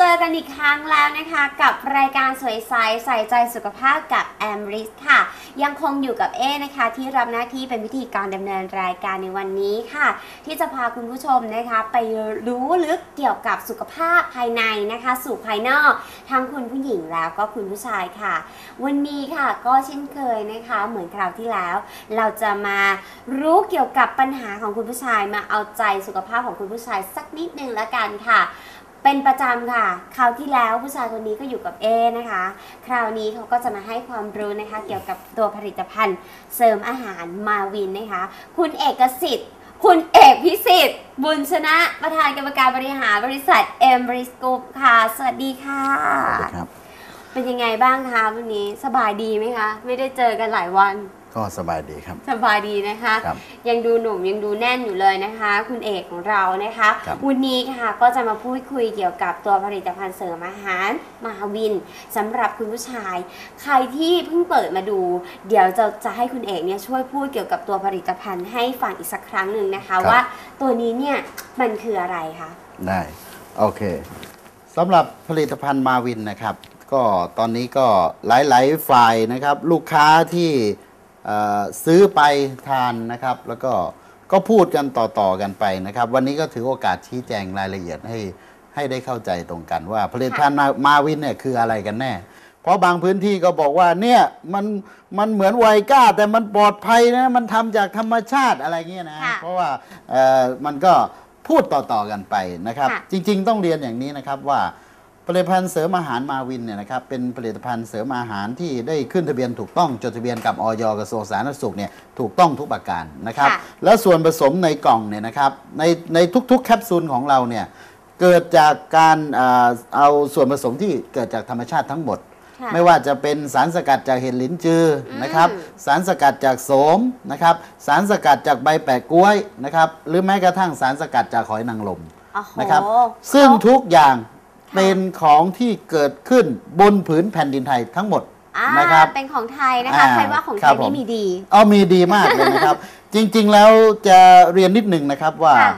เจอกันอีกครั้งแล้วนะคะ กับรายการสวยใสใส่ใจสุขภาพกับแอมริสค่ะ ยังคงอยู่กับเอนะคะ ที่รับหน้าที่เป็นพิธีกรดำเนินรายการในวันนี้ค่ะ ที่จะพาคุณผู้ชมนะคะ ไปรู้ลึกเกี่ยวกับสุขภาพภายในนะคะ สู่ภายนอกทั้งคุณผู้หญิงแล้วก็คุณผู้ชายค่ะ วันนี้ค่ะก็เช่นเคยนะคะ เหมือนคราวที่แล้ว เราจะมารู้เกี่ยวกับปัญหาของคุณผู้ชายมาเอาใจสุขภาพของคุณผู้ชายสักนิดนึงแล้วกันค่ะ เป็นประจำค่ะ คราวที่แล้วผู้ชายคนนี้ก็อยู่กับเอนะคะ คราวนี้เขาก็จะมาให้ความรู้นะคะ เกี่ยวกับตัวผลิตภัณฑ์เสริมอาหารมาวินนะคะ คุณเอกสิทธิ์ คุณเอกพิสิทธิ์ บุญชนะ ประธานกรรมการบริหารบริษัทเอ็มบริสกรุ๊ปค่ะ สวัสดีค่ะ สวัสดีครับ เป็นยังไงบ้างคะวันนี้สบายดีไหมคะ ไม่ได้เจอกันหลายวัน ก็สบายดีครับ สบายดีนะคะ ครับยังดูหนุ่มยังดูแน่นอยู่เลยนะคะ คุณเอกของเรานะคะครับวันนี้ค่ะก็จะมาพูดคุยเกี่ยวกับตัวผลิตภัณฑ์เสริมอาหารมาวินสำหรับคุณผู้ชาย ใครที่เพิ่งเปิดมาดู เดี๋ยวจะจะให้คุณเอกเนี่ยช่วยพูดเกี่ยวกับตัวผลิตภัณฑ์ให้ฟังอีกสักครั้งหนึ่งนะคะว่าตัวนี้เนี่ยมันคืออะไรคะได้โอเคสำหรับผลิตภัณฑ์มาวินนะครับ ก็ตอนนี้ก็หลาย ๆ ฝ่ายนะครับ ลูกค้าที่เอ่อ ซื้อไปทานนะครับ แล้วก็ก็พูดกันต่อๆกันไปนะครับ วันนี้ก็ถือโอกาสชี้แจงรายละเอียดให้ให้ได้เข้าใจตรงกันว่าผลิตภัณฑ์มามาวินเนี่ยคืออะไรกันแน่ เพราะบางพื้นที่ก็บอกว่าเนี่ยมันมันเหมือนไวก้า แต่มันปลอดภัยนะมันทำจากธรรมชาติอะไรเงี้ยนะค่ะเพราะว่าเอ่อมันก็พูดต่อๆกันไปนะครับค่ะจริง ๆ ต้องเรียนอย่างนี้นะครับว่า ผลิตภัณฑ์เสริมอาหารมาวินเนี่ยนะครับเป็นผลิตภัณฑ์เสริมอาหารที่ได้ขึ้นทะเบียนถูกต้องจดทะเบียนกับออยกระทรวงสาธารณสุขเนี่ยถูกต้องทุกประการนะครับ ค่ะแล้วส่วนผสมในกล่องเนี่ยนะครับในในทุกๆแคปซูลของเราเนี่ยเกิดจากการอ่าเอาส่วนผสมที่เกิดจากธรรมชาติทั้งหมด ค่ะไม่ว่าจะเป็นสารสกัดจากเห็ดหลินจืออมนะครับสารสกัดจากโสมนะครับสารสกัดจากใบแปะกล้วยนะครับหรือแม้กระทั่งสารสกัดจากหอยนางรม โอ้โหนะครับซึ่งเขาทุกอย่างค่ะ เป็นของที่เกิดขึ้นบนผืนแผ่นดินไทยทั้งหมดอ่านะครับเป็นของไทยนะคะอ่าใครว่าของไทครัยบผมไม่มีดีเอามีดีมากเลยนะครับ จริง ๆ แล้วจะเรียนนิดหนึ่งนะครับว่าค่ะ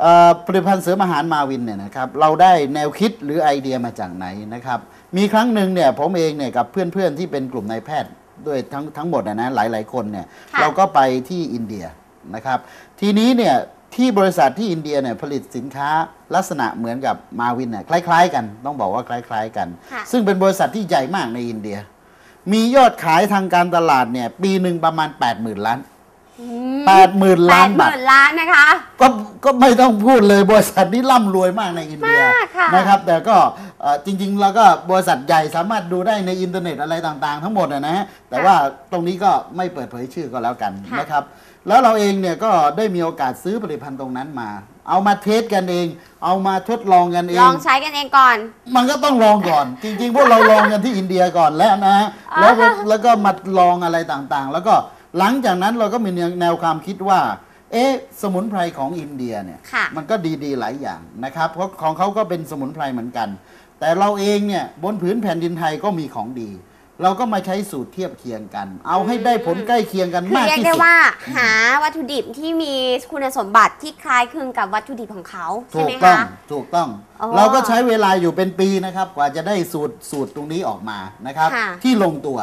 เอ่อผลิตภัณฑ์เสริมอาหารมาวินเนี่ยนะครับเราได้แนวคิดหรือไอเดียมาจากไหนนะครับ มีครั้งหนึ่งเนี่ยผมเองเนี่ยกับเพื่อนๆที่เป็นกลุ่มนายแพทย์ด้วยทั้งทั้งหมดนะนะหลายๆคนเนี่ยค่ะเราก็ไปที่อินเดียนะครับ ทีนี้เนี่ย ที่บริษัทที่อินเดียเนี่ยผลิตสินค้าลักษณะเหมือนกับมาวินเนี่ยคล้าย ๆ กัน ต้องบอกว่าคล้าย ๆ กัน ค่ะ ซึ่งเป็นบริษัทที่ใหญ่มากในอินเดีย มียอดขายทางการตลาดเนี่ยปีหนึ่งประมาณ 80,000 ล้าน อืม80,000 ล้านแปดหบาทมื่นล้านนะคะ ก็ก็ไม่ต้องพูดเลยบริษัทนี้ร่ำรวยมากในอินเดียมากค่ะนะครับ แต่ก็เอ่อจริงๆ แล้วก็บริษัทใหญ่สามารถดูได้ในอินเทอร์เน็ตอะไรต่างๆ ทั้งหมดนะนะแต่ว่าตรงนี้ก็ไม่เปิดเผยชื่อก็แล้วกันค่ะ นะครับ แล้วเราเองเนี่ยก็ได้มีโอกาสซื้อผลิตภัณฑ์ตรงนั้นมา เอามาเทสกันเอง เอามาทดลองกันเอลองงใช้กันเองก่อน มันก็ต้องลองก่อน จริงๆ พวกเราลองกันที่อินเดียก่อนแล้วนะฮะอ่าแล้วก็แล้วก็มาลองอะไรต่างๆ แล้วก็หลังจากนั้นเราก็มีแนวความคิดว่า เอ๊ะสมุนไพรของอินเดียเนี่ยค่ะ มันก็ดีๆหลายอย่างนะครับเพราะของเขาก็เป็นสมุนไพรเหมือนกัน แต่เราเองเนี่ยบนผืนแผ่นดินไทยก็มีของดี เราก็มาใช้สูตรเทียบเคียงกัน เอาให้ได้ผลใกล้เคียงกันคือมากเรียกที่ได้สุด ว่าหาวัตถุดิบที่มีคุณสมบัติที่คล้ายคลึงกับวัตถุดิบของเขาใช่ถูไหกมต้องคะ ถูกต้อง อ๋อเราก็ใช้เวลาอยู่เป็นปีนะครับ กว่าจะได้สูตรสูตรตรงนี้ออกมานะครับ ค่ะที่ลงตัว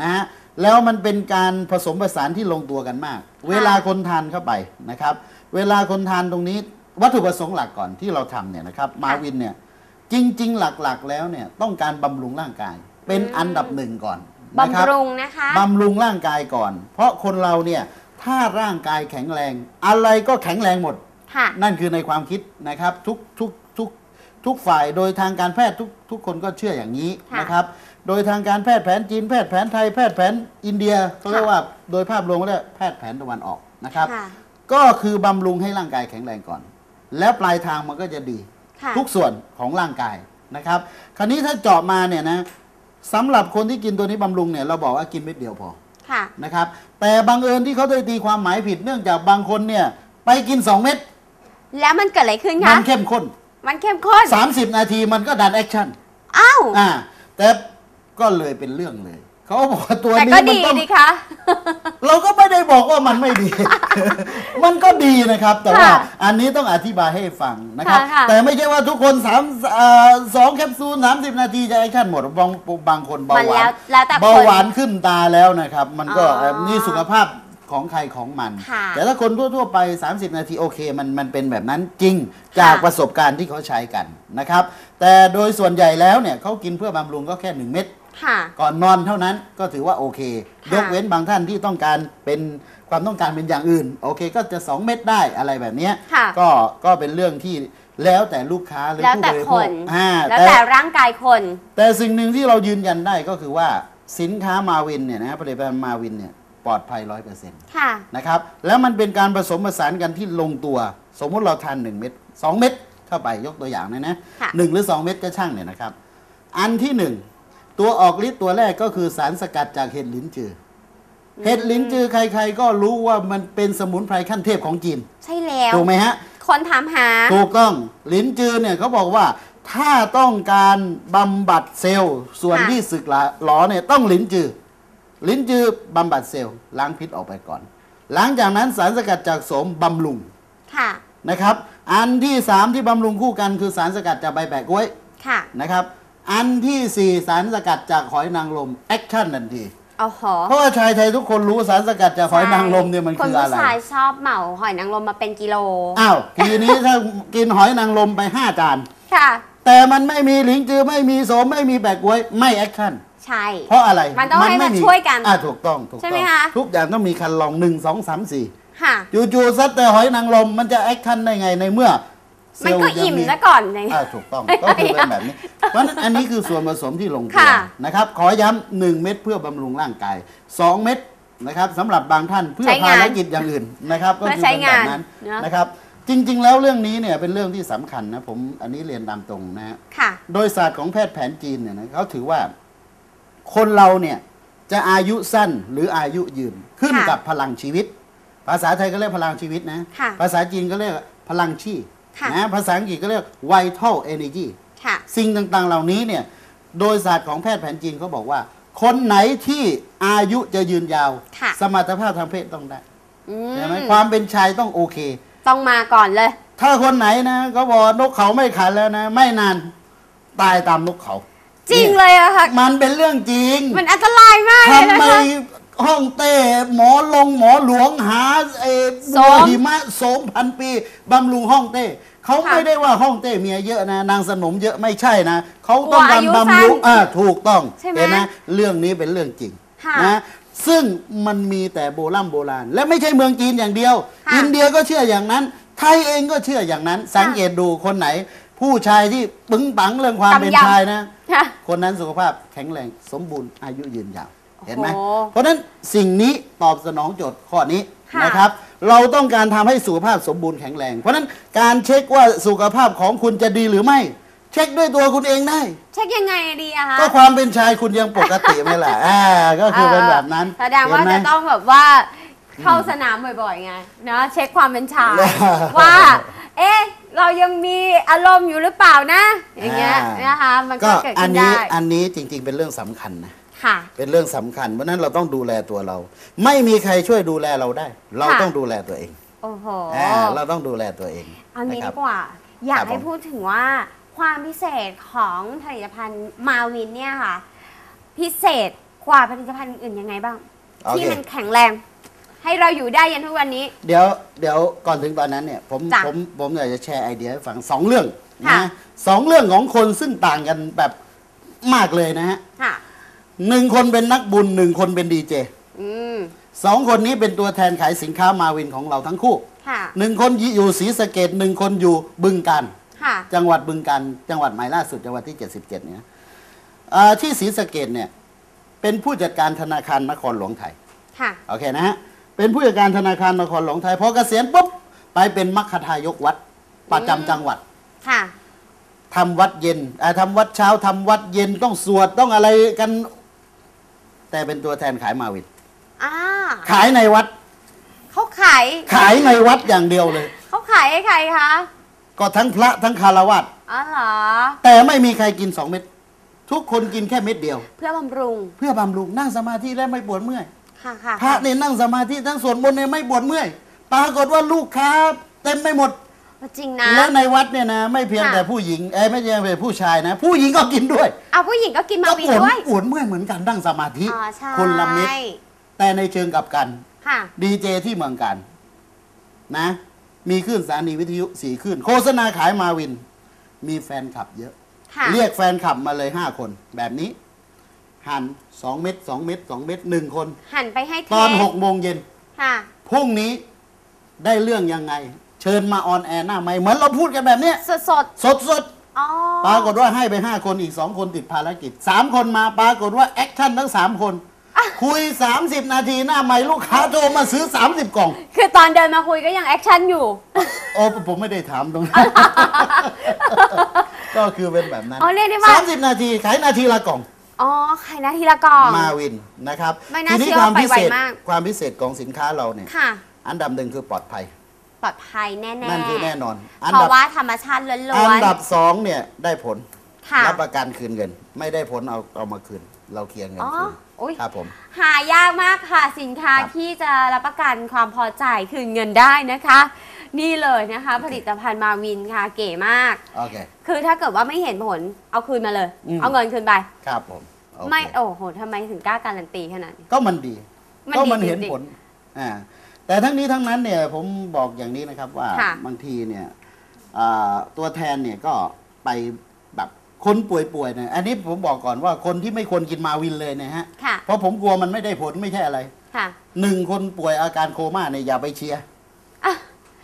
นะฮะแล้วมันเป็นการผสมผสานที่ลงตัวกันมาก เวลาคนทานเข้าไปนะครับ เวลาคนทานตรงนี้วัตถุประสงค์หลักก่อนที่เราทำเนี่ยนะครับมาวินเนี่ยจริง ๆ หลักๆ แล้วเนี่ยต้องการบำรุงร่างกาย เป็นอันดับหนึ่งก่อนนะครับบำรุงนะคะบำรุงร่างกายก่อน เพราะคนเราเนี่ยถ้าร่างกายแข็งแรง อะไรก็แข็งแรงหมด ค่ะ นั่นคือในความคิดนะครับทุกทุกทุกทุกฝ่ายโดยทางการแพทย์ทุกทุกคนก็เชื่ออย่างนี้ค่ะนะครับ โดยทางการแพทย์แผนจีนแพทย์แผนไทยแพทย์แผนอินเดียเขาเรียกว่าโดยภาพรวมก็เรียกแพทย์แผนตะวันออกนะครับ ค่ะ ก็คือบำรุงให้ร่างกายแข็งแรงก่อน แล้วปลายทางมันก็จะดี ค่ะ ทุกส่วนของร่างกายนะครับ คราวนี้ถ้าเจาะมาเนี่ยนะ สำหรับคนที่กินตัวนี้บำรุงเนี่ยเราบอกว่ากินเม็ดเดียวพอค่ะนะครับ แต่บังเอิญที่เขาได้ตีความหมายผิดเนื่องจากบางคนเนี่ยไปกิน 2 เม็ดแล้วมันเกิดอะไรขึ้นมัคะนเข้มข้น มันเข้มข้น 30 นาทีมันก็ดันแอคชั่นอ้าวอ่าแต่ก็เลยเป็นเรื่องเลย เขาบอกว่าตัวแต่นี้ก็มันดีต้อง ดีคะตเราก็ไม่ได้บอกว่ามันไม่ดี มันก็ดีนะครับ แต่ว่าค่ะอันนี้ต้องอธิบายให้ฟังนะครับ ค่ะค่ะแต่ไม่ใช่ว่าทุกคนสามเอ่อสองแคปซูลสามสิบนาทีจะแอคชั่นหมด บางบางคนเบามันหวาแล้นวแล้วแต่คนเบาหวานขึ้นตาแล้วนะครับ มันก็อ๋อเอ่อนี่สุขภาพของใครของมัน ค่ะแต่ถ้าคนทั่ว ๆ ไป 30 นาทีโอเค มันมันเป็นแบบนั้นจริงจากค่ะ ประสบการณ์ที่เขาใช้กันนะครับ แต่โดยส่วนใหญ่แล้วเนี่ยเขากินเพื่อบำรุงก็แค่1เม็ด ค่ะ ก่อนนอนเท่านั้นก็ถือว่าโอเคค่ะยกเว้นบางท่านที่ต้องการเป็นความต้องการเป็นอย่างอื่น โอเค ก็จะ 2 เม็ดได้อะไรแบบเนี้ยค่ะก็ก็เป็นเรื่องที่แล้วแต่ลูกค้าหรือแล้วผู้แต่บริคโภคนอ่าแล้วแต่แต่ร่างกายคน แต่สิ่งหนึ่งที่เรายืนยันได้ก็คือว่าสินค้ามาวินเนี่ยนะผลิตภัณฑ์มาวินเนี่ยปลอดภัยร้อยเปอร์เซ็นต์ค่ะนะครับ แล้วมันเป็นการผสมผสานกันที่ลงตัว สมมุติเราทาน 1 เม็ด2 เม็ดเข้าไปยกตัวอย่างนะนะค่ะหนึ่งหรือ 2 เม็ดก็ช่างเนี่ยนะครับ อันที่ 1 ตัวออกฤทธิ์ตัวแรกก็คือสารสกัดจากเห็ดลิ้นจืออเห็ดลิ้นจือใคร ๆ ก็รู้ว่ามันเป็นสมุนไพรขั้นเทพของจีน ใช่แล้วถูกไหมฮะ คนถามหา ถูกต้องลิ้นจือเนี่ยเขาบอกว่าถ้าต้องการบำบัดเซลล์ส่วนค่ะ ที่สึกหลาหลอเนี่ยต้องลิ้นจือ ลิ้นจือบำบัดเซลล์ล้างพิษออกไปก่อน หลังจากนั้นสารสกัดจากโสมบำรุงค่ะ นะครับ อันที่3ที่บำรุงคู่กันคือสารสกัดจากใบแปะกล้วย ค่ะ นะครับ อันทีสี่4สารสกัดจากหอยนางรมแอคชั่นทันทีโอ้โหเพราะว่าชายไทยทุกคนรู้สารสกัดจากหอยนางรมเนี่ยมันคนคืออะผู้ไรชายชอบเหมาหอยนางรมมาเป็นกิโล อ้าวทีนี้ถ้ากินหอยนางรมไป5จานค่ะ แต่มันไม่มีหลิงจือไม่มีโสมไม่มีแปะกล้วยไม่แอคชั่นใช่ เพราะอะไรมันต้องให้ไมาช่วยกันอ่าถูกต้องถูกใช่ต้ไหมองคะทุกอย่างต้องมีคันลองหนึ่งสองสามสี่ค่ะจู่ๆซัดแต่หอยนางรมมันจะแอคชั่นได้ไงในเมื่อเซ มันลล์ก็ยังอิ่มมีซะก่อนเลยอ่าถูกต้องก็คือเป็นแบบนี้ เพราะฉะนั้นอันนี้คือส่วนผสมที่ลงตัวค่ะนะครับ ขอย้ำหนึ่งเม็ดเพื่อบำรุงร่างกายสองเม็ดนะครับสำหรับบางท่านเพื่อใช้งานภารกิจอย่างอื่นนะครับก็เพื่อคือใช้เป็นแบบนั้นงานเนอะนะครับจริง ๆ แล้วเรื่องนี้เนี่ยเป็นเรื่องที่สำคัญนะผมอันนี้เรียนตามตรงนะฮะค่ะโดยศาสตร์ของแพทย์แผนจีนเนี่ยนะเขาถือว่าคนเราเนี่ยจะอายุสั้นหรืออายุยืนขึ้นค่ะกับพลังชีวิต ภาษาไทยก็เรียกพลังชีวิตนะค่ะภาษาจีนก็เรียกพลังชีพค่ะ นะภาษาอังกฤษก็เรียก vital energy ค่ะสิ่งต่างๆ เหล่านี้เนี่ยโดยศาสตร์ของแพทย์แผนจีนเขาบอกว่า คนไหนที่อายุจะยืนยาวค่ะสมรรถภาพทางเพศต้องได้อืใช่ไหมมความเป็นชายต้องโอเค ต้องมาก่อนเลย ถ้าคนไหนนะก็บอกว่านกเขาไม่ขันแล้วนะ ไม่นานตายตามนกเขา จริงนี่เลยอะค่ะ มันเป็นเรื่องจริง มันอันตรายมากเลยทำนะไมคะ ห้องเต้หมอลงหมอหลวงหาเออโสบัวมหิมะโสมพันปีบำรุงห้องเต้เขาค่ะไม่ได้ว่าห้องเต้เมียเยอะนะ นางสนมเยอะไม่ใช่นะเขาต้องการกลัวอายุบำรุงสั้นอ่าถูกต้องใช่ไหมเห็นไหมเรื่องนี้เป็นเรื่องจริงค่ะนะซึ่งมันมีแต่โบราณโบราณ และไม่ใช่เมืองจีนอย่างเดียว ค่ะอินเดียก็เชื่ออย่างนั้น ไทยเองก็เชื่ออย่างนั้น สังเกตดูคนไหน ผู้ชายที่ปึงปังเรื่องความเป็นกำยำ ชายนะ ค่ะ คนนั้นสุขภาพแข็งแรงสมบูรณ์อายุยืนยาว เห็นไหมโอ้เพราะฉะนั้นสิ่งนี้ตอบสนองโจทย์ข้อนี้ค่ะ นะครับ เราต้องการทำให้สุขภาพสมบูรณ์แข็งแรง เพราะฉะนั้นการเช็คว่าสุขภาพของคุณจะดีหรือไม่ เช็คด้วยตัวคุณเองได้ เช็คยังไงดีอะคะก็ความเป็นชายคุณยังปกติไหมล่ะ อ่าก็คือเป็นแบบนั้นแสดงว่าเห็นไหม จะต้องแบบว่าเข้าสนามบ่อยๆไงเนาะเช็คความเป็นชายอ่าว่า เอ๊ะ เรายังมีอารมณ์อยู่หรือเปล่านะ อย่างเงี้ยอ่าน นะคะ มันก็ก็เกิดอัขึ้นนนี้ได้ อันนี้จริงๆเป็นเรื่องสำคัญนะ ค่ะ เป็นเรื่องสำคัญ เพราะฉะนั้นเราต้องดูแลตัวเรา ไม่มีใครช่วยดูแลเราได้ เราค่ะ ต้องดูแลตัวเองโอ้โหอ่าเราต้องดูแลตัวเองเอางี้นะครัดีบ กว่า อยาครักบให้ผมพูดถึงว่าความพิเศษของผลิตภัณฑ์มาวินเนี่ยค่ะ พิเศษกว่าผลิตภัณฑ์อื่นยังไงบ้าง โอที่เค มันแข็งแรง ให้เราอยู่ได้ยันทุกวันนี้ เดี๋ยวเดี๋ยวก่อนถึงตอนนั้นเนี่ยผมจ้ะผมผมอยากจะแชร์ไอเดียให้ฟังสองเรื่องค่ะ นะสองเรื่องของคนซึ่งต่างกันแบบมากเลยนะฮะ ค่ะ หนึ่งคนเป็นนักบุญหนึ่งคนเป็นดีเจอืมสองคนนี้เป็นตัวแทนขายสินค้ามาวินของเราทั้งคู่ค่ะหนึ่งคนอยู่ศรีสะเกดหนึ่งคนอยู่บึงการค่ะจังหวัดบึงการจังหวัดใหม่ล่าสุดจังหวัดที่ 77เนี่ยอ่าที่ศรีสะเกดเนี่ย เป็นผู้จัดการธนาคารนครหลวงไทยค่ะโอเคนะฮะเป็นผู้จัดการธนาคารนครหลวงไทยพอเกษียณปุ๊บไปเป็นมัคคทายกวัดประจำจังหวัด ค่ะ ทำวัดเย็นอ่าทำวัดเช้าทำวัดเย็นต้องสวดต้องอะไรกัน แต่เป็นตัวแทนขายมาวินอ่าขายในวัด เขาขายขายในวัดอย่างเดียวเลย เขาขายให้ใครคะก็ทั้งพระทั้งคารวะอ๋อเหรอ แต่ไม่มีใครกินสองเม็ดทุกคนกินแค่เม็ดเดียว เพื่อบำรุง เพื่อบำรุงนั่งสมาธิและไม่ปวดเมื่อยค่ะค่ะพระเนี่ยนั่งสมาธิทั้งสวดมนต์เนี่ยไม่ปวดเมื่อยปรากฏว่าลูกค้าเต็มไปหมด จริงนะ แล้วในวัดเนี่ยนะ ไม่เพียงค่ะ แต่ผู้หญิงเอ้ยไม่เพียงแต่ผู้ชายนะ ผู้หญิงก็กินด้วยเอาผู้หญิงก็กินมาก็วินปวดด้วยปวดเมื่อยเหมือนกันนั่งสมาธิอ๋อใช่คนละเม็ดแต่ในเชิงกลับกัน ค่ะ ดีเจที่เมืองการนะ มีขึ้นสถานีวิทยุสี่ขึ้น โฆษณาขายมาวิน มีแฟนคลับเยอะ ค่ะ เรียกแฟนคลับมาเลยห้าคน แบบนี้ หั่นสองเม็ดสองเม็ดสองเม็ดหนึ่งคน หันไปให้เทตอนสหกโมงเย็นค่ะ พรุ่งนี้ได้เรื่องยังไง เชิญมาออนแอร์หน้าไม่เหมือนเราพูดกันแบบเนี้ยสดสดสดสดๆอ๋อๆปรากฏว่าให้ไปห้าคนอีกสองคนติดภารกิจสามคนมาปรากฏว่าแอคชั่นทั้งสามคน คุย 30 นาทีหน้าไม่ลูกค้าโทรมาซื้อ 30 กล่อง คือตอนเดินมาคุยก็ยังแอคชั่นอยู่ โอ้ผมไม่ได้ถามตรงนั้น ก็คือเป็นแบบนั้นอ๋อเรียกได้ว่า สามสิบนาทีขายนาทีละกล่อง อ๋อใครนะทีละกล่อง มาวินนะครับไม่น่าทีนี้เชื่อความไปพิไวเศษมาก ความพิเศษของสินค้าเราเนี่ย ค่ะ อันดับหนึ่งคือปลอดภัย ปลอดภัยแน่ๆนั่นคือแน่นอน อันเพดับราะว่าธรรมชาติล้วนๆ อันดับสองเนี่ยได้ผลค่ะ รับประกันคืนเงิน ไม่ได้ผลเอาเอามาคืน เราเคลียร์เงินอ๋อคืนอุ๊ย ครับผม หายากมากค่ะสินค้าครับที่จะรับประกันความพอใจคืนเงินได้นะคะ นี่เลยนะคะ ผลิตภัณฑ์มาวินค่ะเก๋มาก โอเค คือถ้าเกิดว่าไม่เห็นผลเอาคืนมาเลย อืม เอาเงินคืนไป ครับผมโอเคไม่โอ้โหทำไมถึงกล้าการันตีขนาดนี้ ก็มันดีมันก็ดีมันเห็นจริงๆ ผลอ่า แต่ทั้งนี้ทั้งนั้นเนี่ยผมบอกอย่างนี้นะครับว่าค่ะ บางทีเนี่ยอ่าตัวแทนเนี่ยก็ไปแบบคนป่วยๆเนี่ยอันนี้ผมบอกก่อนว่าคนที่ไม่ควรกินมาวินเลยนะฮะค่ะ เพราะผมกลัวมันไม่ได้ผลไม่ใช่อะไรค่ะหนึ่งคนป่วยอาการโคม่าเนี่ยอย่าไปเชียร์อะ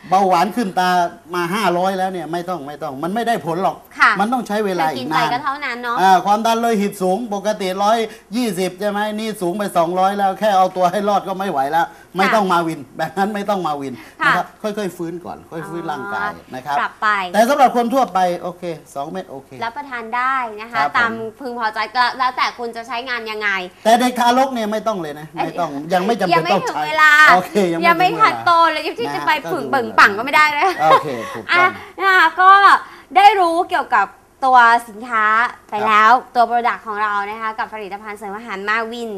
เบาหวานขึ้นตามาห้าร้อยแล้วเนี่ยไม่ต้องไม่ต้อง มันไม่ได้ผลหรอก ค่ะ มันต้องใช้เวลาแต่อีกิกนไปนาน ก็เท่านั้นเนาะ อ่าความดันเลยหิตสูงปกติร้อยยี่สิบใช่ไหมนี่สูงไปสองร้อยแล้วแค่เอาตัวให้รอดก็ไม่ไหวแล้ว ไม่ต้องมาวิน แบบนั้นไม่ต้องมาวินค่ะนะครับค่อยๆ ฟื้นก่อน ค่อยฟื้นร่างกายนะครับกลับไป แต่สำหรับคนทั่วไปโอเคสองเม็ดโอเครับประทานได้นะคะครับผมตามพึงพอใจก็แล้วแต่คุณจะใช้งานยังไง แต่เด็กทารกเนี่ยไม่ต้องเลยนะไม่ต้องยังไม่จำยัเป็นไม่ต้องถึงใช้เวลาโอเคยังยังไม่ถึงเวทัลานโตเลยที่นะจะไปก็ฝึกคือเบิ่งปังก็ไม่ได้เลยโอเคถูกต้อะองนะคะก็ได้รู้เกี่ยวกับ ตัวสินค้าไปครับแล้วตัวโปรดักต์ของเรานะคะกับผลิตภัณฑ์เสริมอาหารมาวิน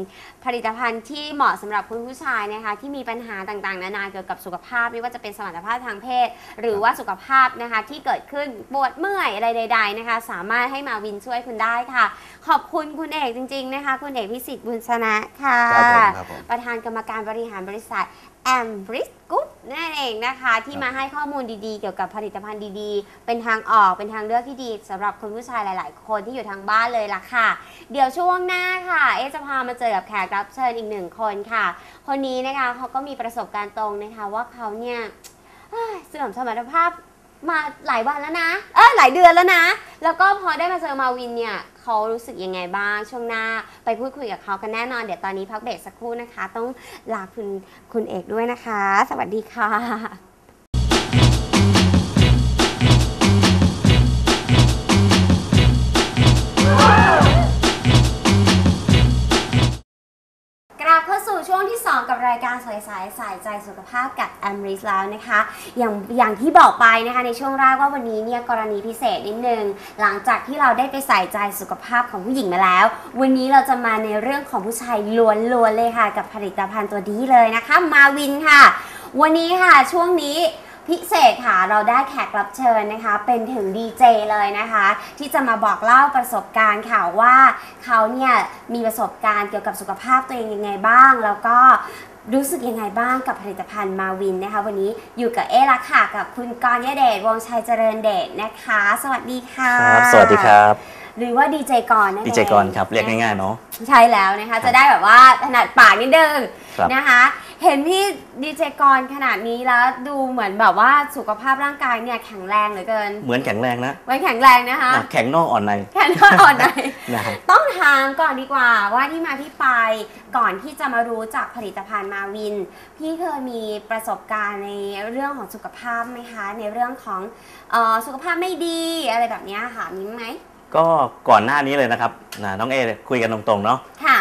ผลิตภัณฑ์ที่เหมาะสำหรับคุณผู้ชายนะคะที่มีปัญหาต่างๆ นานาเกี่ยวกับสุขภาพ ไม่ว่าจะเป็นสมรรถภาพทางเพศ หรือว่าสุขภาพนะคะที่เกิดขึ้นปวดเมื่อยอะไรใด ๆนะคะ สามารถให้มาวินช่วยคุณได้ค่ะ ขอบคุณคุณเอกจริง ๆนะคะ คุณเอกพิสิทธิ์บุญชนะค่ะครับผมครับผมประธานกรรมการบริหารบริษัท แอมบริสกุ๊ปนั่นเองนะคะ ที่ครับมาให้ข้อมูลดีๆ เกี่ยวกับผลิตภัณฑ์ดีๆ เป็นทางออกเป็นทางเลือกที่ดีสำหรับคุณผู้ชายหลาย ๆ คนที่อยู่ทางบ้านเลยล่ะค่ะ เดี๋ยวช่วงหน้าค่ะ เอะจะพามาเจอกับแขกรับเชิญอีกหนึ่งคนค่ะ คนนี้นะคะเขาก็มีประสบการณ์ตรงนะคะว่าเขาเนี่ยเอ้ยเสื่อมสมรรถภาพ มาหลายวันแล้วนะ เออหลายเดือนแล้วนะ แล้วก็พอได้มาเจอมาวินเนี่ยเขารู้สึกยังไงบ้างช่วงหน้า ไปพูดคุยกับเขากันแน่นอน เดี๋ยวตอนนี้พักเบรกสักครู่นะคะ ต้องลาคุณคุณเอกด้วยนะคะ สวัสดีค่ะ 2 กับรายการสวยใสใส่ใจสุขภาพกับแอมริสแล้วนะคะ อย่างอย่างที่บอกไปนะคะในช่วงแรกว่าวันนี้เนี่ยกรณีพิเศษนิดนึง หลังจากที่เราได้ไปใส่ใจสุขภาพของผู้หญิงมาแล้ว วันนี้เราจะมาในเรื่องของผู้ชายล้วนๆเลยค่ะ กับผลิตภัณฑ์ตัวนี้เลยนะคะ มาวินค่ะ วันนี้ค่ะช่วงนี้ พิเศษค่ะเราได้แขกรับเชิญนะคะ เป็นถึงดีเจเลยนะคะ ที่จะมาบอกเล่าประสบการณ์ค่ะว่าเขาเนี่ยมีประสบการณ์เกี่ยวกับสุขภาพตัวเองยังไงบ้าง แล้วก็รู้สึกยังไงบ้างกับผลิตภัณฑ์มาวินนะคะ วันนี้อยู่กับเอละค่ะกับคุณกรณ์ยเดชวงศ์ชัยเจริญเดชนะคะ สวัสดีค่ะ ครับ สวัสดีครับ หรือว่าดีเจกรณ์นั่นเองดีเจกรครับ เรียกง่ายๆเนาะ ใช่แล้วนะคะ จะได้แบบว่าถนัดปากนิดนึงครับ นะคะ เห็นพี่ดีเจกรขนาดนี้แล้วดูเหมือนแบบว่าสุขภาพร่างกายเนี่ยแข็งแรงเหลือเกินเหมือนแข็งแรงนะไว้แข็งแรงนะคะอะแข็งนอกอ่อนในแค่นอนอ่อนไหนนะครับต้องถามก่อนดีกว่าว่าที่มาที่ไปก่อนที่จะมารู้จักผลิตภัณฑ์มาวิน พี่เคยมีประสบการณ์ในเรื่องของสุขภาพไหมคะ ในเรื่องของเออสุขภาพไม่ดีอะไรแบบเนี้ยค่ะมีไหมก็ก่อนหน้านี้เลยนะครับนะน้องเอคุยกันตรงๆเนาะค่ะ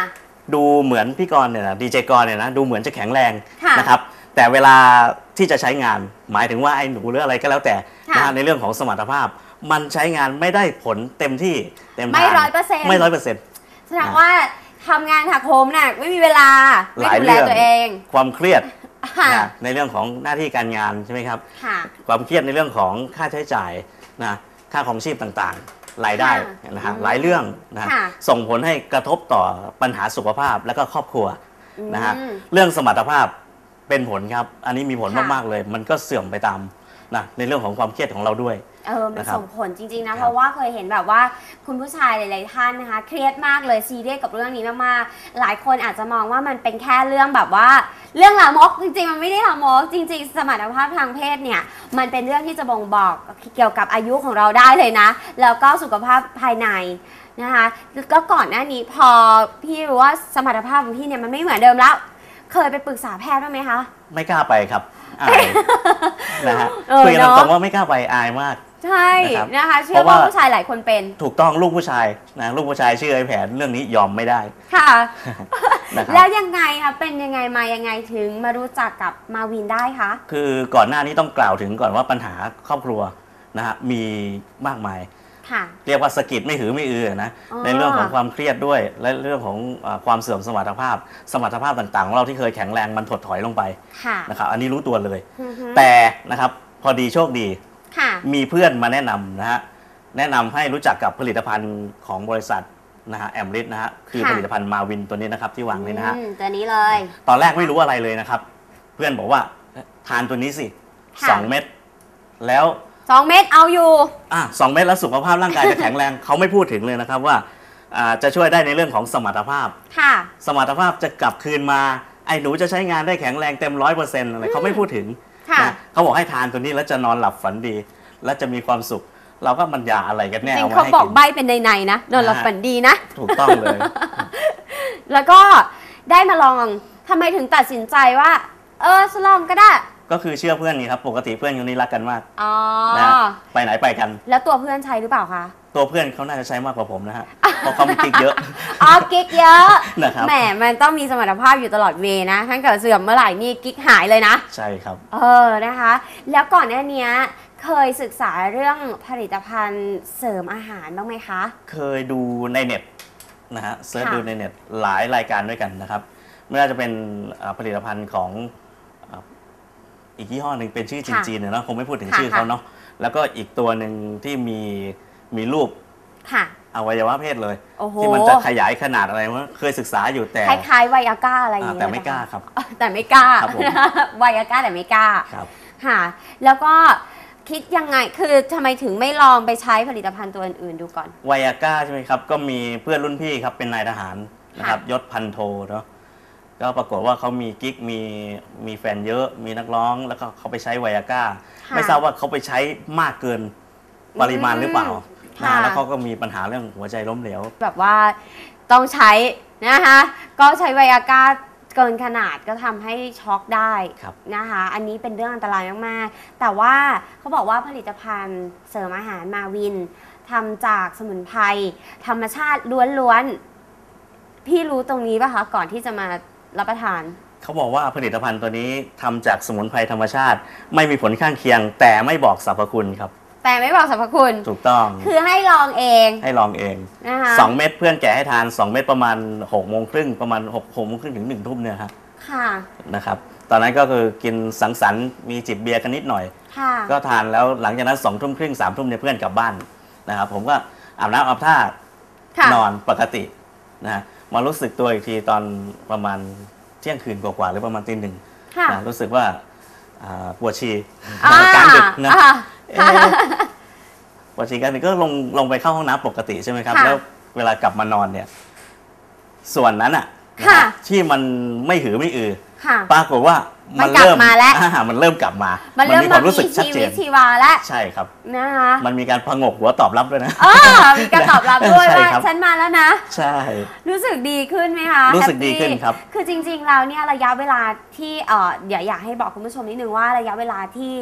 ดูเหมือนพี่กรณ์เนี่ยนะดีเจกรเนี่ยนะดูเหมือนจะแข็งแรงค่ะนะครับแต่เวลาที่จะใช้งาน หมายถึงว่าไอ้หนูหรืออะไรก็แล้วแต่ค่ะ นะฮะในเรื่องของสมรรถภาพ มันใช้งานไม่ได้ผลเต็มที่เต็มทางไม่100%ไม่ร้อยเปอร์เซ็นต์ แสดงว่าทำงานหักโหมหนักไม่มีเวลา ไม่หลายดูแลเรื่อง ตัวเองความเครียดค่ะนะในเรื่องของหน้าที่การงานใช่ไหมครับ ค่ะ ความเครียดในเรื่องของค่าใช้จ่ายนะค่าของชีพต่างๆ รายได้ค่ะนะฮะอืมหลายเรื่องนะค่ะส่งผลให้กระทบต่อปัญหาสุขภาพและก็ครอบครัวนะฮะอืมเรื่องสมรรถภาพเป็นผลครับ อันนี้มีผลค่ะมาก ๆ เลย มันก็เสื่อมไปตาม นะในเรื่องของความเครียดของเราด้วย เออมันนะครับส่งผลจริงๆนะครับเพราะว่าเคยเห็นแบบว่าคุณผู้ชายหลาย ๆ ท่านนะคะ เครียดมากเลยซีเรียสกับเรื่องนี้มากๆ หลายคนอาจจะมองว่ามันเป็นแค่เรื่องแบบว่า เรื่องลามกจริงๆ มันไม่ได้ลามกจริง ๆ สมรรถภาพทางเพศเนี่ย มันเป็นเรื่องที่จะบ่งบอกเกี่ยวกับอายุของเราได้เลยนะ แล้วก็สุขภาพภายในนะคะก็ก่อนหน้านี้พอพี่รู้ว่าสมรรถภาพของพี่เนี่ยมันไม่เหมือนเดิมแล้ว เคยไปปรึกษาแพทย์บ้างไหมคะ ไม่กล้าไปครับ อายนะฮะเออคุยกันเนอะ ตรงๆว่าไม่กล้าไปอายมาก ใช่นะครับนะคะ เชื่เพอราะว่าว่า ผู้ชายหลายคนเป็นถูกต้องลูกผู้ชายนะลูกผู้ชายชื่อไอ้แผนเรื่องนี้ยอมไม่ได้ค่ะ นะครับ แล้วยังไงคะเป็นยังไงมายังไงถึงมารู้จักกับมาวินได้คะ คือก่อนหน้านี้ต้องกล่าวถึงก่อนว่าปัญหาครอบครัวนะฮะมีมากมาย ค่ะ เรียกว่าสะกิดไม่หือไม่อือนะอ๋อ ในเรื่องของความเครียดด้วย และเรื่องของอาความเสื่อมสมรรถภาพ สมรรถภาพต่างๆของเราที่เคยแข็งแรงมันถดถอยลงไปค่ะนะครับอันนี้รู้ตัวเลย อือฮึแต่นะครับพอดีโชคดีค่ะมีเพื่อนมาแนะนำนะฮะแนะนำให้รู้จักกับผลิตภัณฑ์ของบริษัทนะฮะแอมริสนะฮะคือค่ะผลิตภัณฑ์มาวินตัวนี้นะครับที่วางเลยนะฮะ อืมตัวนี้เลย ตอนแรกไม่รู้อะไรเลยนะครับ เพื่อนบอกว่าทานตัวนี้สิค่ะ สองเม็ดแล้ว สองเม็ดเอาอยู่ อะสองเม็ดแล้วสุขภาพร่างกายจะแข็งแรง เขาไม่พูดถึงเลยนะครับว่าอ่าจะช่วยได้ในเรื่องของสมรรถภาพ ค่ะ สมรรถภาพจะกลับคืนมา ไอ้หนูจะใช้งานได้แข็งแรงเต็มร้อยเปอร์เซ็นต์อะไรเขาไม่พูดถึงค่ะ นะเขาบอกให้ทานตัวนี้แล้วจะนอนหลับฝันดี และจะมีความสุข เราก็มันยาอะไรกันแน่จริเอางมาเขาให้บอกกินใบเป็นในๆนะนอนหลับนะฮะ ฝันดีนะ ถูกต้องเลย แล้วก็ได้มาลองทำไมถึงตัดสินใจว่า เออสลองก็ได้ ก็คือเชื่อเพื่อนนี่ครับปกติเพื่อนคนนี้รักกันมากอ๋อนะไปไหนไปกัน แล้วตัวเพื่อนใช้หรือเปล่าคะ ตัวเพื่อนเขาน่าจะใช้มากกว่าผมนะฮะเพราะเขามีกิ๊กเยอะ อ๋อ กิ๊กเยอะ นะครับ แหม มันต้องมีสมรรถภาพอยู่ตลอดเวนะถ้าเกิดเสื่อมเมื่อไหร่นี่กิ๊กหายเลยนะ ใช่ครับ เออ นะคะ แล้วก่อนหน้าเนี้ยเคยศึกษาเรื่องผลิตภัณฑ์เสริมอาหารบ้างไหมคะ เคยดูในเน็ตนะฮะเซิร์ชค่ะ ดูในเน็ตหลายรายการด้วยกันนะครับ ไม่ว่าจะเป็นอ่าผลิตภัณฑ์ของอ่า อีกยี่ห้อหนึ่งเป็นชื่อจีนๆเนี่ยเนาะคงไม่พูดถึงค่ะชื่อเขาเนาะแล้วก็อีกตัวหนึ่งที่มีมีรูปค่ะ อวัยวะเพศเลย โอ้โห ที่มันจะขยายขนาดอะไรวะเคยศึกษาอยู่แต่ คล้ายๆไวอาก้าอะไรอย่างอ่าเงี้ยแต่ไม่เหกรอล้าคะครับอ๋อแต่ไม่กล้าครับผม ไวอาก้าแต่ไม่กล้าครับ ค่ะ แล้วก็คิดยังไงคือทำไมถึงไม่ลองไปใช้ผลิตภัณฑ์ตัวอื่นๆดูก่อน ไวอาก้าใช่ไหมครับ ก็มีเพื่อนรุ่นพี่ครับเป็นนายทหารนะครับค่ะยศพันโทเนาะ ก็ปรากฏว่าเขามีกิ๊กมีมีแฟนเยอะมีนักร้องแล้วก็เขาไปใช้ไวอาก้าค่ะไม่ทราบว่าเขาไปใช้มากเกินปริมาณหรือเปล่าค่ะ นะแล้วเขาก็มีปัญหาเรื่องหัวใจล้มเหลว แบบว่าต้องใช้นะคะ ก็ใช้ไวอาก้าเกินขนาดก็ทำให้ช็อกได้ครับ นะคะ อันนี้เป็นเรื่องอันตรายมาก ๆ แต่ว่าเขาบอกว่าผลิตภัณฑ์เสริมอาหารมาวินทำจากสมุนไพรธรรมชาติล้วน ๆ พี่รู้ตรงนี้ป่ะคะ ก่อนที่จะมา รับประทาน เขาบอกว่าผลิตภัณฑ์ตัวนี้ทำจากสมุนไพรธรรมชาติ ไม่มีผลข้างเคียง แต่ไม่บอกสรรพคุณครับ แต่ไม่บอกสรรพคุณ ถูกต้องคือให้ลองเองให้ลองเอง นะคะสองเม็ดเพื่อนแกะให้ทานสองเม็ดประมาณหกโมงครึ่งประมาณหกหกโมงครึ่งถึงหนึ่งทุ่มเนี่ยครับค่ะนะครับตอนนั้นก็คือกินสังสรรค์มีจิบเบียร์กันนิดหน่อย ค่ะก็ทานแล้วหลังจากนั้นสองทุ่มครึ่งสามทุ่มเนี่ยเพื่อนกลับบ้านนะครับผมก็อาบน้ำอาบท่าค่ะ นอนปกตินะฮะ มารู้สึกตัวอีกทีตอนประมาณเที่ยงคืนกว่าๆหรือประมาณตีหนึ่งค่ะ นะรู้สึกว่าอ่าปวดฉี่อ่า กลางดึกนะอ่า เอ๊ะปวดฉี่กลางดึกก็ลงลงไปเข้าห้องน้ำปกติใช่ไหมครับ ค่ะแล้วเวลากลับมานอนเนี่ย ส่วนนั้นอะนะค่ะฮะที่มันไม่หือไม่อือ ค่ะ ปรากฏว่า มัมันกลับเริ่มมาแล้วอ่ามันเริ่มกลับมา มันมัเริ่มมีคมาวามรู้สึกมีชัดชีเจวิตนชีวาแล้วใช่ครับนะคะมันมีการพงกหัวตอบรับด้วยนะอ่ามีการตอบรับด้วยใช่ว่าครับฉันมาแล้วนะ ใช่ รู้สึกดีขึ้นไหมคะรู้สึกแฮปปี้ดีขึ้นครับ คือจริงๆแล้วเนี่ยระยะเวลาที่เอ่อเดี๋ยวอยากให้บอกคุณผู้ชมนิดนึงว่าระยะเวลาที่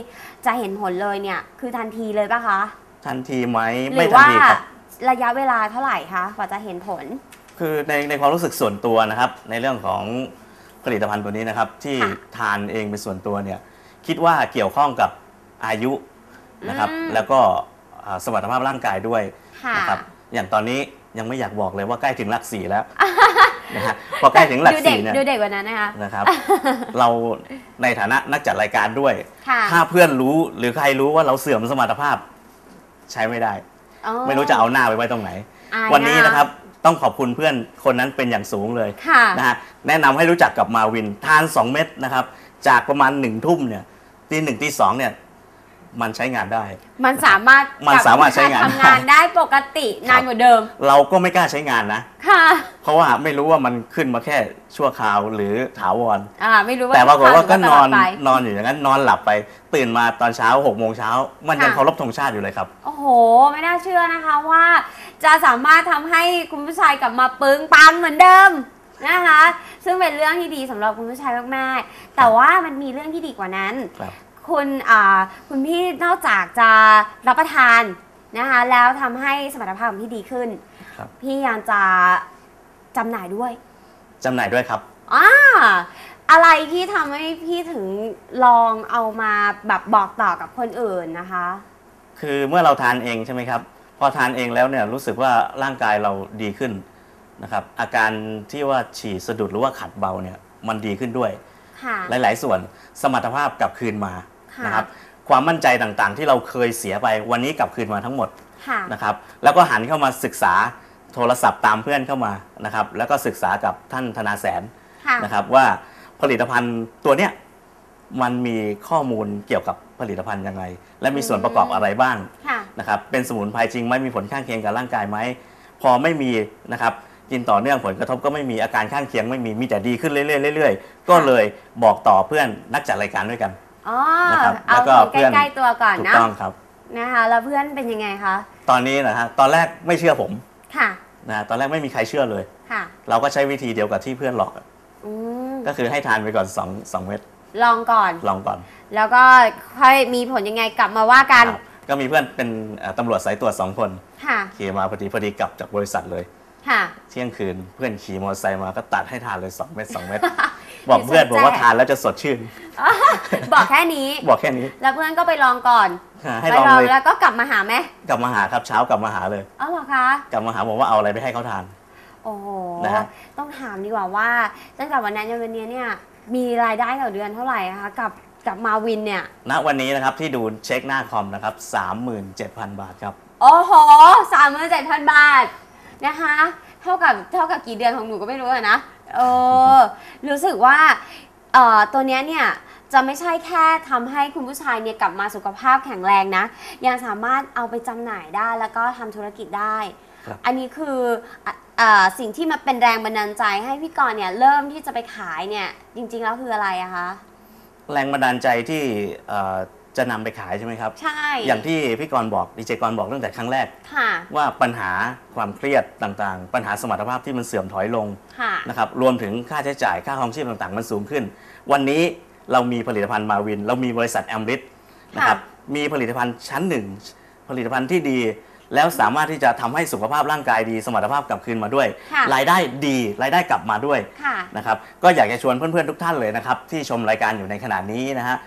จะเห็นผลเลยเนี่ยคือทันทีเลยปะคะทันทีไหมหไม่รืทันว่าทีครับระยะเวลาเท่าไหร่คะกว่าจะเห็นผล คือในในความรู้สึกส่วนตัวนะครับ ในเรื่องของ ผลิตภัณฑ์ตัวนี้นะครับ ที่ค่ะทานเองเป็นส่วนตัวเนี่ยคิดว่าเกี่ยวข้องกับอายุนะครับอืม แล้วก็อ่าสมรรถภาพร่างกายด้วยค่ะ นะครับอย่างตอนนี้ยังไม่อยากบอกเลยว่าใกล้ถึงหลักสี่แล้วนะฮะพอใกล้ถึงหลักดูเด็กสี่เนี่ยดูเด็กกว่านั้นนะคะ นะครับ เราในฐานะนักจัดรายการด้วย ค่ะถ้าเพื่อนรู้หรือใครรู้ว่าเราเสื่อมสมรรถภาพ ใช้ไม่ได้ อ๋อไม่รู้จะเอาหน้าไปไว้ตรงไหน อายวันนี้นะครับ ต้องขอบคุณเพื่อนคนนั้นเป็นอย่างสูงเลยค่ะ นะฮะแนะนำให้รู้จักกับมาวิน ทาน 2 เม็ดนะครับ จากประมาณหนึ่งทุ่มเนี่ยตีหนึ่งตีสองเนี่ย มันใช้งานได้ มันสามารถมันสามารถใช้งานทำงานได้ปกตินานกว่าเดิม เราก็ไม่กล้าใช้งานนะ ค่ะ เพราะว่าไม่รู้ว่ามันขึ้นมาแค่ชั่วคราวหรือถาวร อ่า ไม่รู้ว่าแต่ปรากฏว่าก็นอนตลดไปนอนอยู่อย่างนั้นนอนหลับไป ตื่นมาตอนเช้า6กโมงเช้ามันยังค่ะเคารพธงชาติอยู่เลยครับ โอ้โห ไม่น่าเชื่อนะคะว่า จะสามารถทำให้คุณผู้ชายกลับมาปึงปังเหมือนเดิมนะคะ ซึ่งเป็นเรื่องที่ดีสำหรับคุณผู้ชายมากๆ แต่ว่ามันมีเรื่องที่ดีกว่านั้นครับคุณอ่าคุณพี่นอกจากจะรับประทานนะคะแล้วทำให้สมรรถภาพของพี่ดีขึ้นครับพี่ยังจะจำหน่ายด้วยจำหน่ายด้วยครับอ่าอะไรที่ทำให้พี่ถึงลองเอามาแบบบอกต่อกับคนอื่นนะคะ คือเมื่อเราทานเองใช่ไหมครับ พอทานเองแล้วเนี่ยรู้สึกว่าร่างกายเราดีขึ้นนะครับ อาการที่ว่าฉี่สะดุดหรือว่าขัดเบาเนี่ยมันดีขึ้นด้วย ค่ะ หลาย ๆ ส่วนสมรรถภาพกลับคืนมาค่ะ นะครับ ความมั่นใจต่างๆ ที่เราเคยเสียไปวันนี้กลับคืนมาทั้งหมดค่ะ นะครับ แล้วก็หันเข้ามาศึกษาโทรศัพท์ตามเพื่อนเข้ามานะครับ แล้วก็ศึกษากับท่านธนาแสน ค่ะ นะครับว่าผลิตภัณฑ์ตัวเนี้ยมันมีข้อมูลเกี่ยวกับผลิตภัณฑ์ยังไง และมีส่วนประกอบอะไรบ้าง ค่ะ นะครับเป็นสมุนไพรจริงไหมมีผลข้างเคียงกับร่างกายไหมพอไม่มีนะครับกินต่อเนื่องผลกระทบก็ไม่มีอาการข้างเคียงไม่มีมีแต่ดีขึ้นเรื่อยๆเรื่อยๆก็เลยบอกต่อเพื่อนนักจัดรายการด้วยกันอ๋อนะครับเอาแล้วก็คนเพื่อนใกล้ๆตัวก่อนถูกนะต้องครับนะคะแล้วเพื่อนเป็นยังไงคะตอนนี้นะฮะตอนแรกไม่เชื่อผมค่ะนะฮะตอนแรกไม่มีใครเชื่อเลยค่ะ เราก็ใช้วิธีเดียวกับที่เพื่อนหลอกอืมก็คือให้ทานไปก่อน2 2เม็ดลองก่อนลองก่อน แล้วก็ค่อยมีผลยังไงกลับมาว่ากันครับ ก็มีเพื่อนเป็นเอ่อตำรวจสายตรวจสองคนค่ะขี่มาพอดีพอดีกลับจากบริษัทเลยค่ะเที่ยงคืนเพื่อนขี่มอเตอร์ไซค์มาก็ตัดให้ทานเลย2เม็ด2เม็ดบอกเพื่อนบอกว่าทานแล้วจะสดชื่น บอกแค่นี้ บอกแค่นี้ แล้วเพื่อนก็ไปลองก่อนอ่าให้ไปลองลองเลยแล้วก็กลับมาหาไหมกลับมาหาครับเช้ากลับมาหาเลยอ๋อเหรอคะกลับมาหาบอกว่าเอาอะไรไปให้เขาทาน โอ้โหนะฮะต้องถามดีกว่าว่าตั้งแต่วันนั้นจนวันนี้เนี่ยมีรายได้ต่อเดือนเท่าไหร่คะกับ กับมาวินเนี่ย ณวันนี้นะครับที่ดูเช็คหน้าคอมนะครับ37,000 บาทครับ โอ้โหสามหมื่นเจ็ดพันบาทนะคะ เท่ากับเท่ากับกี่เดือนของหนูก็ไม่รู้อะนะเออรู้สึกว่าเอ่อตัวเนี้ยเนี่ยจะไม่ใช่แค่ทำให้คุณผู้ชายเนี่ยกลับมาสุขภาพแข็งแรงนะ ยังสามารถเอาไปจำหน่ายได้แล้วก็ทำธุรกิจได้ ครับ อันนี้คืออะเอ่อสิ่งที่มาเป็นแรงบันดาลใจให้พี่กรณ์เนี่ยเริ่มที่จะไปขายเนี่ยจริงๆแล้วคืออะไรอะคะ แรงบันดาลใจที่เอ่อจะนำไปขายใช่ไหมครับ ใช่อย่างที่พี่กรณ์บอกดีเจกรณ์บอกตั้งแต่ครั้งแรก ค่ะว่าปัญหาความเครียดต่างๆ ปัญหาสมรรถภาพที่มันเสื่อมถอยลงค่ะ นะครับรวมถึงค่าใช้จ่ายค่าครองชีพต่างๆ มันสูงขึ้น วันนี้เรามีผลิตภัณฑ์มาวิน เรามีบริษัทแอมริสนะครับมีผลิตภัณฑ์ชั้นหนึ่งผลิตภัณฑ์ที่ดี แล้วสามารถที่จะทำให้สุขภาพร่างกายดี สมรรถภาพกลับคืนมาด้วยค่ะรายได้ดี รายได้กลับมาด้วยค่ะนะครับก็อยากจะชวนเพื่อนๆทุกท่านเลยนะครับที่ชมรายการอยู่ในขณะนี้นะฮะ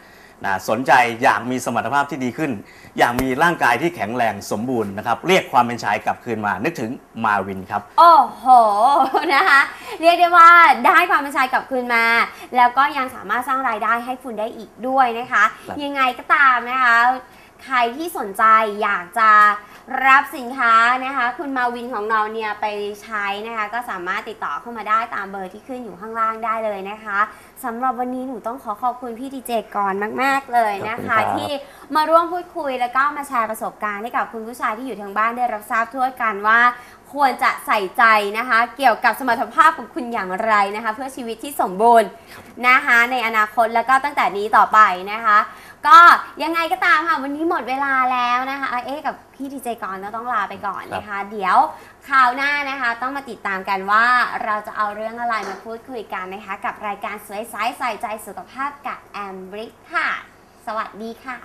นะสนใจอยากมีสมรรถภาพที่ดีขึ้น อยากมีร่างกายที่แข็งแรงสมบูรณ์นะครับ เรียกความเป็นชายกลับคืนมา นึกถึงมาวินครับ โอ้โหนะคะ เรียกได้ว่าได้ความเป็นชายกลับคืนมา แล้วก็ยังสามารถสร้างรายได้ให้คุณได้อีกด้วยนะคะครับยังไงก็ตามนะคะ ใครที่สนใจอยากจะ รับสินค้านะคะ คุณมาวินของเราเนี่ยไปใช้นะคะ ก็สามารถติดต่อเข้ามาได้ตามเบอร์ที่ขึ้นอยู่ข้างล่างได้เลยนะคะสำหรับวันนี้หนูต้องขอขอบคุณพี่ดีเจก่อนมาก ๆ เลยนะขอบคุณคะครับ ที่มาร่วมพูดคุยแล้วก็มาแชร์ประสบการณ์ให้กับคุณผู้ชายที่อยู่ทางบ้านได้รับทราบทั่วกันว่า ควรจะใส่ใจนะคะ เกี่ยวกับสมรรถภาพของคุณอย่างไรนะคะ เพื่อชีวิตที่สมบูรณ์นะคะในอนาคตแล้วก็ตั้งแต่นี้ต่อไปนะคะ ก็ยังไงก็ตามค่ะ วันนี้หมดเวลาแล้วนะคะเอ๊กับพี่ดีเจกรก็ต้องลาไปก่อนนะคะ เดี๋ยวคราวหน้านะคะ ต้องมาติดตามกันว่าเราจะเอาเรื่องอะไรมาพูดคุยกันนะคะ กับรายการสวยไซส์ใส่ใจสุขภาพกับแอมบริกค่ะ สวัสดีค่ะ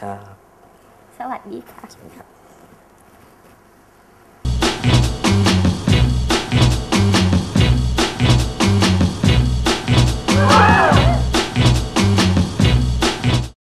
ครับ สวัสดีค่ะครับ